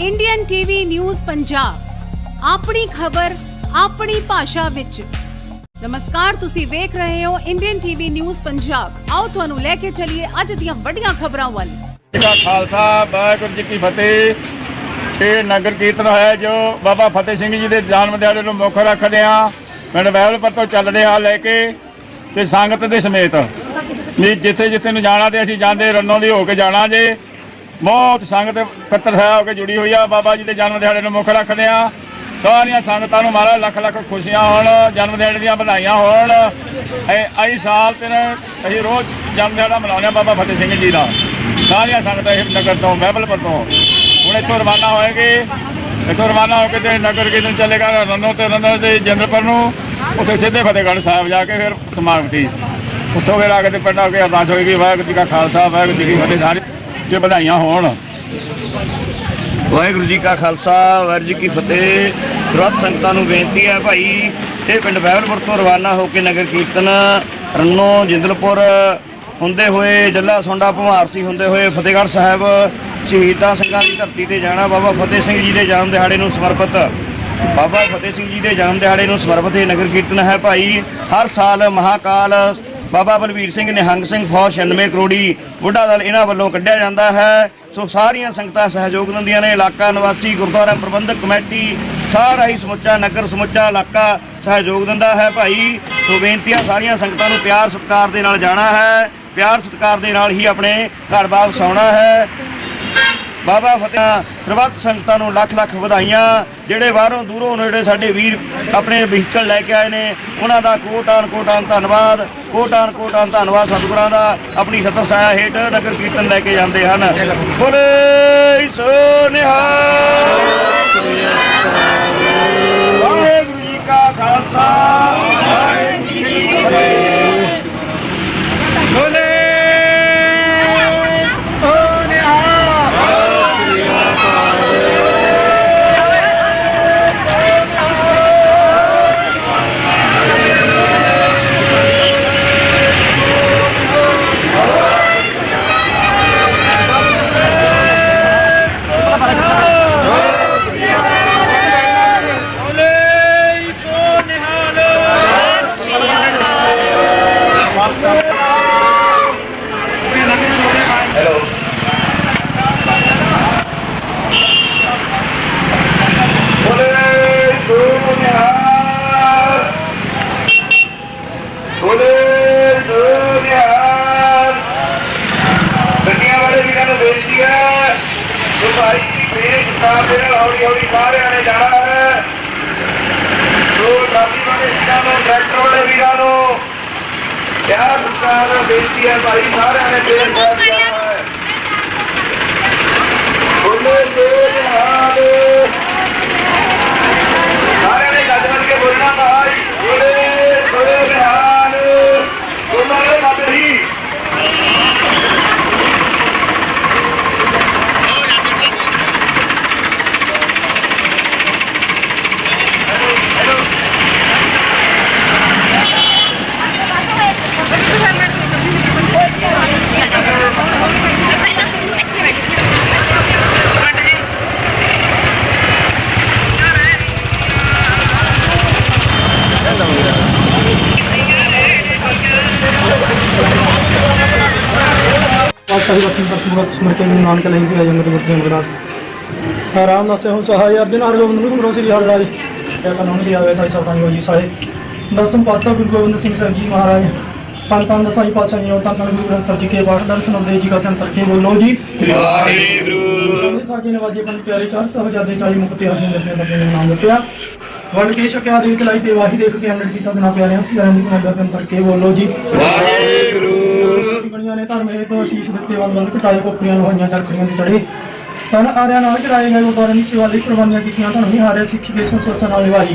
Indian TV news Punjab ਆਪਣੀ ਖਬਰ, ਆਪਣੀ ਭਾਸ਼ਾ ਵਿੱਚ। ਨਮਸਕਾਰ, ਤੁਸੀਂ ਵੇਖ ਰਹੇ ਹੋ ਇੰਡੀਅਨ ਟੀਵੀ ਨਿਊਜ਼ ਪੰਜਾਬ ਆਓ ਤੁਹਾਨੂੰ ਲੈ ਕੇ ਚੱਲੀਏ ਅੱਜ ਦੀਆਂ ਵੱਡੀਆਂ ਖਬਰਾਂ ਵੱਲ। ਜੀ ਖਾਲਸਾ, ਵਾਹਿਗੁਰੂ ਜੀ ਕੀ ਫਤਿਹ। ਇਹ ਨਗਰ ਕੀਰਤਨ ਹੋਇਆ ਜੋ ਬਾਬਾ ਫਤਿਹ ਸਿੰਘ ਜੀ ਦੇ ਜਨਮ ਦਿਹਾੜੇ ਨੂੰ ਮੁੱਖ ਰੱਖਦੇ ਆ। ਪਿੰਡ ਵੈਲਪੁਰ ਤੋਂ ਚੱਲ ਰਿਹਾ ਲੈ ਕੇ ਤੇ ਸੰਗਤ ਦੇ ਸਮੇਤ। ਵੀ ਜਿੱਥੇ ਜਿੱਥੇ ਨੂੰ ਜਾਣਾ ਤੇ ਅਸੀਂ ਜਾਂਦੇ, ਰੰਨੋਂ ਦੀ ਹੋ ਕੇ ਜਾਣਾ ਜੇ। ਬਹੁਤ ਸੰਗਤ ਇਕੱਤਰ ਹੋਇਆ ਹੋ ਕੇ ਜੁੜੀ ਹੋਈ ਆ। ਬਾਬਾ ਜੀ ਦੇ ਜਨਮ ਦਿਹਾੜੇ ਨੂੰ ਮੁੱਖ ਰੱਖਦੇ ਆ। ਸਾਰੀਆਂ ਸੰਗਤਾਂ ਨੂੰ ਮਹਾਰਾਜ ਲੱਖ ਲੱਖ ਖੁਸ਼ੀਆਂ ਹੋਣ, ਜਨਮ ਦਿਹਾੜੇ ਦੀਆਂ ਵਧਾਈਆਂ ਹੋਣ। ਇਹ ਆਈ ਸਾਲ ਤੇ ਅਸੀਂ ਰੋਜ਼ ਜਨਮ ਦਿਹਾੜਾ ਮਨਾਉਂਦੇ ਹਾਂ ਬਾਬਾ ਫਤਿਹ ਸਿੰਘ ਜੀ ਦਾ। ਸਾਰੀਆਂ ਸੰਗਤਾਂ ਇਹ ਨਗਰ ਤੋਂ ਬਹਿਬਲਪੁਰ ਤੋਂ। ਹੁਣ ਇੱਥੋਂ ਰਵਾਨਾ ਹੋਏਗੇ। ਇੱਥੋਂ ਰਵਾਨਾ ਹੋ ਕੇ ਤੇ ਨਗਰ ਕੀਰਤਨ ਚੱਲੇਗਾ ਰਨੋ ਤੇ ਰੰਨੋ ਤੇ ਜੰਦਰਪੁਰ ਨੂੰ। ਉੱਥੇ ਸਿੱਧੇ ਫਤਿਹਗੜ੍ਹ ਸਾਹਿਬ ਜਾ ਕੇ ਫਿਰ ਸਮਾਪਤੀ ਉੱਥੋਂ ਫਿਰ ਆ ਕੇ ਤੇ ਪਿੰਡ ਆ ਕੇ ਅਰਦਾਸ ਹੋਏਗੀ, ਵਾਹਿਗੁਰੂ ਜੀ ਕਾ ਖਾਲਸਾ, ਵਾਹਿਗੁਰੂ ਜੀ ਕੀ ਫਤਿਹ। ਸਾਰੇ ਤੇ ਵਧਾਈਆਂ ਹੋਣ। ਵਾਹਿਗੁਰੂ ਜੀ ਕਾ ਖਾਲਸਾ, ਵਾਹਿਗੁਰੂ ਜੀ ਕੀ ਫਤਿਹ। ਸਰਬੱਤ ਸੰਗਤਾਂ ਨੂੰ ਬੇਨਤੀ ਹੈ ਭਾਈ, ਇਹ ਪਿੰਡ ਬਹਿਬਲਪੁਰ ਤੋਂ ਰਵਾਨਾ ਹੋ ਕੇ ਨਗਰ ਕੀਰਤਨ ਰੰਨੋ ਜਿੰਦਲਪੁਰ ਹੁੰਦੇ ਹੋਏ, ਜੱਲਾ ਸੋਂਡਾ ਭਮਾਰਸੀ ਹੁੰਦੇ ਹੋਏ, ਫਤਿਹਗੜ੍ਹ ਸਾਹਿਬ ਸ਼ਹੀਦਾਂ ਸਿੰਘਾਂ ਦੀ ਧਰਤੀ ਤੇ ਜਾਣਾ, ਬਾਬਾ ਫਤਿਹ ਸਿੰਘ ਜੀ ਦੇ ਜਨਮ ਦਿਹਾੜੇ ਨੂੰ ਸਮਰਪਿਤ। ਬਾਬਾ ਫਤਿਹ ਸਿੰਘ ਜੀ ਦੇ ਜਨਮ ਦਿਹਾੜੇ ਨੂੰ ਸਮਰਪਿਤ ਇਹ ਨਗਰ ਕੀਰਤਨ ਹੈ ਭਾਈ। ਹਰ ਸਾਲ ਮਹਾਕਾਲ ਬਾਬਾ ਬਲਵੀਰ ਸਿੰਘ ਨਿਹੰਗ ਸਿੰਘ ਫੌਜ 96 ਕਰੋੜੀ ਬੁੱਢਾ ਦਲ ਇਹਨਾਂ ਵੱਲੋਂ ਕੱਢਿਆ ਜਾਂਦਾ ਹੈ। ਸੋ ਸਾਰੀਆਂ ਸੰਗਤਾਂ ਸਹਿਯੋਗ ਦਿੰਦੀਆਂ ਨੇ। ਇਲਾਕਾ ਨਿਵਾਸੀ ਗੁਰਦੁਆਰਾ ਪ੍ਰਬੰਧਕ ਕਮੇਟੀ, ਸਾਰਾ ਹੀ ਸਮੁੱਚਾ, ਨਗਰ ਸਮੁੱਚਾ ਇਲਾਕਾ ਸਹਿਯੋਗ ਦਿੰਦਾ ਹੈ ਭਾਈ। ਸੋ ਬੇਨਤੀਆਂ ਸਾਰੀਆਂ ਸੰਗਤਾਂ ਨੂੰ ਪਿਆਰ ਸਤਿਕਾਰ ਦੇ ਨਾਲ ਜਾਣਾ ਹੈ। ਪਿਆਰ ਸਤਿਕਾਰ ਦੇ ਨਾਲ ਹੀ ਆਪਣੇ ਘਰ ਵਾਪਸ ਆਉਣਾ ਹੈ। ਬਾਬਾ ਫਤਿਹ ਸਰਬੱਤ ਸੰਗਤਾਂ ਨੂੰ ਲੱਖ ਲੱਖ ਵਧਾਈਆਂ। ਜਿਹੜੇ ਬਾਹਰੋਂ ਦੂਰੋਂ ਨੇੜੇ ਸਾਡੇ ਵੀਰ ਆਪਣੇ ਵਹੀਕਲ ਲੈ ਕੇ ਆਏ ਨੇ, ਉਹਨਾਂ ਦਾ ਕੋਟਾਨ ਕੋਟਾਨ ਧੰਨਵਾਦ। ਕੋਟਾਨ ਕੋਟਾਨ ਧੰਨਵਾਦ ਸਤਿਗੁਰਾਂ ਦਾ। ਆਪਣੀ ਸਤਿ ਸਾਇਆ ਹੇਠ ਨਗਰ ਕੀਰਤਨ ਲੈ ਕੇ ਜਾਂਦੇ ਹਨ। ਬੋਲੇ ਸੋ ਦੇ ਨਾਲ ਹੌਲੀ ਹੌਲੀ ਸਾਰਿਆਂ ਨੇ ਜਾਣਾ ਹੈ। ਵਾਲੇ ਵੀਰਾਂ ਨੂੰ ਟਰੈਕਟਰ ਵਾਲੇ ਵੀਰਾਂ ਨੂੰ। ਪਿਆਰ ਸਤਿਕਾਰ ਨਾਲ ਬੇਨਤੀ ਹੈ ਭਾਈ ਸਾਰਿਆਂ ਨੇ ਦੇਰ ਸਾਹਿਬ ਸਮਰਤੇ ਗੁਰੂ ਨਾਨਕ ਲਈ ਦੀ ਅਜੰਦਰ ਗੁਰਦੇ ਅੰਗਦਾਸ ਆਰਾਮ ਨਾਲ ਸਹਿ ਸਹਾਇ ਅਰਜਨ ਹਰ ਗੋਬਿੰਦ ਨੂੰ ਗੁਰੂ ਸ੍ਰੀ ਹਰਿ ਰਾਜ। ਕਿਆ ਕਾਨੂੰਨ ਦੀ ਆਵੇ ਤਾਂ ਸਭਾ ਹੋ ਜੀ ਸਾਹਿਬ ਦਸਮ ਪਾਤਸ਼ਾਹ ਗੁਰੂ ਗੋਬਿੰਦ ਸਿੰਘ ਸਾਹਿਬ ਜੀ ਮਹਾਰਾਜ ਪੰਜ ਦਸਾਈ ਪਾਤਸ਼ਾਹ ਜੀ ਤਾਂ ਗੁਰੂ ਗ੍ਰੰਥ ਸਾਹਿਬ ਜੀ ਕੇ ਬਾਟ ਦਰਸ਼ਨ ਉਪਦੇ ਜੀ ਕਾ ਤੰਤਰ ਕੇ ਬੋਲੋ ਜੀ। ਵਾਹਿਗੁਰੂ। ਸਾਜੇ ਨਵਾਜੇ ਪੰਜ ਪਿਆਰੇ ਚਾਰ ਸਾਹਿਬਜ਼ਾਦੇ ਚਾਲੀ ਮੁਕਤੇ ਹਰਜਨ ਦੱਬੇ ਦੱਬੇ ਨੇ ਨਾਮ ਦਿੱਤਿਆ ਵੜ ਕੇ ਛਕਿਆ ਦੇ ਚਲਾਈ ਤੇ ਵਾਹੀ ਦੇਖ ਕੇ ਅੰਮ੍ਰਿਤ ਕੀਤਾ ਬਿਨਾ ਪਿਆਰਿਆਂ ਸੀ ਰਾਂ ਦੀ ਕੁਮਾਰ ਤੰਤਰ ਕੇ ਬੋਲੋ ਜੀ। ਵਾਹਿਗੁਰੂ। ਸਿੰਘਣੀਆਂ ਨੇ ਧਰਮ ਹੇਤ ਅਸੀਸ ਦਿੱਤੇ ਵੱਲ ਵੱਲ ਘਟਾਏ ਕੋਪੀਆਂ ਨੂੰ ਹੋਈਆਂ ਚਰਖੜੀਆਂ ਤੇ ਚੜੇ ਤਨ ਆਰਿਆਂ ਨਾਲ ਚੜਾਏ ਗਏ ਗੁਰਦੁਆਰੇ ਦੀ ਸੇਵਾ ਲਈ ਕੁਰਬਾਨੀਆਂ ਕੀਤੀਆਂ ਧਨ ਨਹੀਂ ਹਾਰਿਆ ਸਿੱਖੀ ਦੇ ਸੰਸੋਸਾਂ ਨਾਲ ਨਿਭਾਈ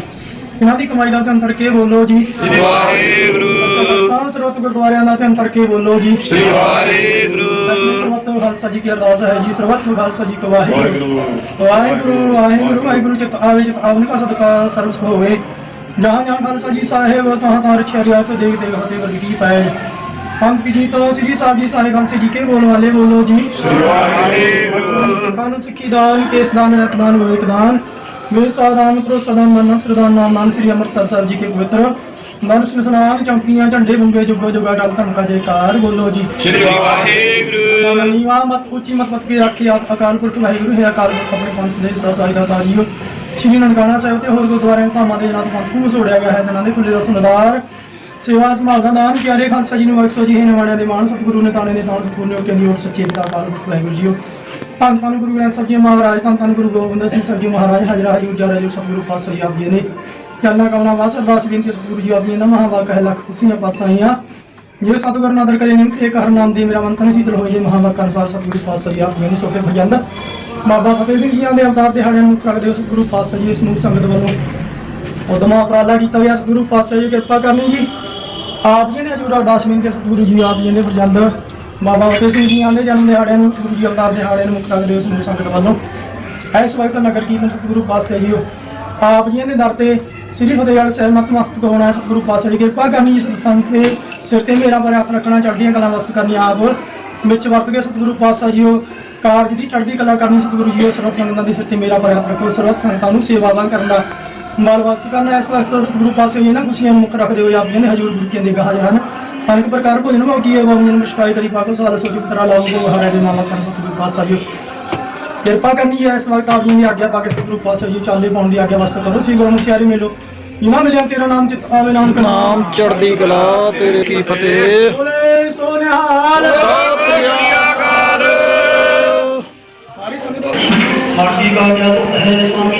ਇਹਨਾਂ ਦੀ ਕਮਾਈ ਦਾ ਧਨ ਤੜਕੇ ਬੋਲੋ ਜੀ। ਸ੍ਰੀ ਵਾਹਿਗੁਰੂ। ਤਾਂ ਸਰਬੱਤ ਗੁਰਦੁਆਰਿਆਂ ਦਾ ਧਨ ਤੜਕੇ ਬੋਲੋ ਜੀ। ਸ੍ਰੀ ਵਾਹਿਗੁਰੂ। ਸਰਬੱਤ ਖਾਲਸਾ ਜੀ ਕੀ ਅਰਦਾਸ ਹੈ ਜੀ। ਸਰਬੱਤ ਖਾਲਸਾ ਜੀ ਕੋ ਵਾਹਿਗੁਰੂ। ਵਾਹਿਗੁਰੂ। ਵਾਹਿਗੁਰੂ ਵਾਹਿਗੁਰੂ। ਚਿਤ ਆਵੇ ਚਿਤ ਆਵਨ ਕਾ ਸਦਕਾ ਸਰਬ ਸੁਖ ਹੋਵੇ। ਜਹਾਂ ਜਹਾਂ ਖਾਲਸਾ ਜੀ ਸਾਹਿਬ ਤਹਾਂ ਤਾਂ ਰਛਿਆ ਰਿਆ ਤੇ ਦੇਖ ਦੇਖ ਫਤਿਹ ਵਰਗੀ ਕੀ ਪਾਏ ਪੰਕ ਜੀ ਤੋਂ ਸ੍ਰੀ ਸਾਹਿਬ ਜੀ ਸਾਹਿਬਾਨ ਸੇ ਜੀ ਕੇ ਬੋਲ ਵਾਲੇ ਬੋਲੋ ਜੀ? ਸਿੱਖਾਂ ਨੂੰ ਸਿੱਖੀ ਦਾਨ ਕੇਸ ਦਾਨ ਰਤ ਦਾਨ। ਵਿਵੇਕ ਦਾਨ ਮੇਰੇ ਸਾਦਾਨ ਪ੍ਰੋ ਸਦਾਨ ਮਨ ਸਰਦਾਨ ਨਾਮ ਨਾਮ ਸ੍ਰੀ ਅੰਮ੍ਰਿਤਸਰ ਸਾਹਿਬ ਜੀ ਕੇ ਪਵਿੱਤਰ। ਮਨ ਸਨਾਨ ਚੌਂਕੀਆਂ ਝੰਡੇ ਬੰਗੇ ਜੁਗੋ ਜੁਗਾ ਟਲ ਧਮਕਾ ਜੈਕਾਰ ਬੋਲੋ ਜੀ। ਸ੍ਰੀ ਵਾਹਿਗੁਰੂ। ਨੀਵਾ ਮਤ ਉੱਚੀ ਮਤ ਮਤ ਕੀ ਰੱਖੀ ਆ- ਅਕਾਲ ਪੁਰਖ ਵਾਹਿਗੁਰੂ ਹੈ ਅਕਾਲ ਪੁਰਖ ਆਪਣੇ ਪੰਥ ਦੇ ਸਦਾ ਸਾਇਦਾ ਤਾਰੀਓ ਸ਼੍ਰੀ ਨਨਕਾਣਾ ਸਾਹਿਬ ਤੇ ਹੋਰ ਗੁਰਦੁਆਰਿਆਂ ਧਾਮਾਂ ਦੇ ਜਨਾਂ ਪੰਥ ਨੂੰ ਵਸੋੜਿਆ ਗਿਆ ਹੈ ਜਨਾਂ ਦੇ ਖੁੱਲੇ ਦਾ ਸੁਨਦਾਰ ਸੇਵਾ ਸੰਭਾਲ ਦਾ ਦਾਨ ਪਿਆਰੇ ਖਾਲਸਾ ਜੀ ਨੂੰ ਬਖਸ਼ੋ ਜੀ। ਹੈ ਨਿਵਾਣਿਆਂ ਦੇ ਮਾਨ ਸਤਿਗੁਰੂ ਨੇ ਤਾਣੇ ਦੇ ਤਾਣ ਸਤਿਗੁਰੂ ਨੇ ਉਟਿਆਂ ਦੀ ਸੱਚੇ ਪਿਤਾ ਅਕਾਲ ਪੁਰਖ ਵਾਹਿਗੁਰੂ ਜੀਓ। ਧੰਨ ਧੰਨ ਗੁਰੂ ਗ੍ਰੰਥ ਸਾਹਿਬ ਜੀ, ਮਹਾਰਾਜ, ਧੰਨ ਧੰਨ ਗੁਰੂ ਗੋਬਿੰਦ ਸਿੰਘ ਸਾਹਿਬ ਜੀ, ਮਹਾਰਾਜ, ਹਾਜ਼ਰ ਹਜੂ ਉਜਾ ਰਾਜੂ ਸਤਿਗੁਰੂ ਪਾਤਸ਼ਾਹ ਜੀ ਆਪ ਜੀ ਨੇ। ਚਰਨਾ ਕਮਨਾ ਵਾਸ ਅਰਦਾਸ ਬੇਨਤੀ ਸਤਿਗੁਰੂ ਜੀ ਆਪ ਜੀ ਦਾ ਮਹਾਵਾਕ ਹੈ ਲੱਖ ਖੁਸ਼ੀਆਂ ਪਾਤਸ਼ਾਹੀਆਂ ਜੇ ਸਤਿਗੁਰ ਨਾਦਰ ਕਰੇ ਨਿਮਕ ਇੱਕ ਹਰ ਨਾਮ ਦੇ ਮੇਰਾ ਮਨ ਸੀਤਲ ਹੋਏ, ਜੇ ਮਹਾਵਾਕ ਅਨਸਾਰ ਸਤਿਗੁਰੂ ਪਾਤਸ਼ਾਹ ਜੀ ਆਪ ਮੈਨੂੰ ਸੋਕੇ ਭਜੰਦ। ਬਾਬਾ ਫਤਿਹ ਸਿੰਘ ਜੀ ਦੇ ਅਵਤਾਰ ਦਿਹਾੜਿਆਂ ਨੂੰ ਰੱਖਦੇ ਹੋ ਸਤਿਗੁਰੂ ਪਾਤਸ਼ਾਹ ਜੀ ਇਸ ਨੂੰ ਸੰਗਤ ਵੱਲੋਂ ਉਦਮਾ ਉਪਰਾਲਾ ਕੀਤਾ ਗਿਆ। ਸਤਿਗੁਰੂ ਪਾਤਸ਼ਾਹ ਜੀ, ਕਿਰਪਾ ਕਰਨੀ ਜੀ। ਆਪ ਜੀ ਨੇ ਅਜੂਰਾ ਅਰਦਾਸ ਬੇਨਤੀ ਸਤਿਗੁਰੂ ਜੀ ਆਪ ਜੀ ਦੇ ਪ੍ਰਜੰਦ। ਬਾਬਾ ਫਤਿਹ ਸਿੰਘ ਜੀ ਦੇ ਜਨਮ ਦਿਹਾੜਿਆਂ ਨੂੰ ਸਤਿਗੁਰੂ ਜੀ ਅਵਤਾਰ ਦਿਹਾੜਿਆਂ ਨੂੰ ਮੁੱਖ ਰੱਖਦੇ ਹੋ ਇਸ ਨੂੰ ਸੰਗਤ ਵੱਲੋਂ। ਇਸ ਵਕਤ ਨਗਰ ਕੀਰਤਨ ਸਤਿਗੁਰੂ ਪਾਤਸ਼ਾਹ ਜੀ ਆਪ ਜੀ ਦੇ ਦਰ ਤੇ ਸ੍ਰੀ ਫਤਿਹਗੜ੍ਹ ਸਾਹਿਬ ਨਤਮਸਤਕ ਹੋਣਾ ਸਤਿਗੁਰੂ ਪਾਤਸ਼ਾਹ ਜੀ ਕਿਰਪਾ ਕਰਨੀ, ਇਸ ਸੰਗਤ ਤੇ ਸਿਰ ਤੇ ਮੇਰਾ ਪਰ ਹੱਥ ਰੱਖਣਾ, ਚੜ੍ਹਦੀਆਂ ਕਲਾ ਵਸ ਕਰਨੀ ਆਪ। ਵਿੱਚ ਵਰਤ ਕੇ ਸਤਿਗੁਰੂ ਪਾਤਸ਼ਾਹ ਜੀ ਉਹ ਕਾਰਜ ਦੀ ਚੜ੍ਹਦੀ ਕਲਾ ਕਰਨੀ, ਸਤਿਗੁਰੂ ਜੀ ਉਹ ਸਰਵ ਸੰਗਤਾਂ ਦੀ ਸਿਰ ਤੇ ਮੇਰਾ ਪਰ ਹੱਥ ਰੱਖੋ ਸਰਵ ਸੰਗਤਾਂ ਨੂੰ ਸੇਵਾਵਾਂ ਕਰਨ ਦਾ ਮਾਲਵਾਸੀ ਕਰਨਾ ਇਸ ਵਕਤ ਸਤਿਗੁਰੂ ਪਾਤਸ਼ਾਹ ਜੀ ਇਹਨਾਂ ਖੁਸ਼ੀਆਂ ਨੂੰ ਮੁੱਖ ਰੱਖਦੇ ਹੋਏ ਆਪ ਜੀ ਨੇ ਹਜੂਰ ਗੁਰੂ ਕੀ ਦੇ ਹਾਜ਼ਰ ਹਨ। ਅਨੇਕ ਪ੍ਰਕਾਰ ਭੋਜਨ ਮੌਕੀ ਹੈ ਬਾਬੂ ਨੂੰ ਮੁਸ਼ਕਾਈ ਕਰੀ ਪਾਕੋ ਸਾਲ ਸੋਚੀ ਪੁੱਤਰਾ ਲਾਓ ਕੋ ਹਰੇ ਦੇ ਨਾਮ ਕਰ ਸਤਿਗੁਰੂ ਪਾਤਸ਼ਾਹ ਜੀ। ਕਿਰਪਾ ਕਰਨੀ ਹੈ ਇਸ ਵਕਤ ਆਪ ਜੀ ਦੀ ਆਗਿਆ ਪਾ ਕੇ ਸਤਿਗੁਰੂ ਪਾਤਸ਼ਾਹ ਜੀ ਚਾਲੇ ਪਾਉਣ ਦੀ ਆਗਿਆ ਵਾਸਤੇ ਕਰੋ। ਸੀ ਗੁਰੂ ਨੂੰ ਪਿਆਰੇ ਮਿਲੋ ਇਨਾ ਮਿਲਿਆ ਤੇਰਾ ਨਾਮ ਚਿਤ ਆਵੇ ਨਾਨਕ ਨਾਮ ਚੜ੍ਹਦੀ ਕਲਾ ਤੇਰੇ ਕੀ ਫਤਿਹ। ਬੋਲੇ ਸਾਰੀ ਸੰਗਤ ਸਾਡੀ ਗੱਲ ਹੈ ਸਵਾਮੀ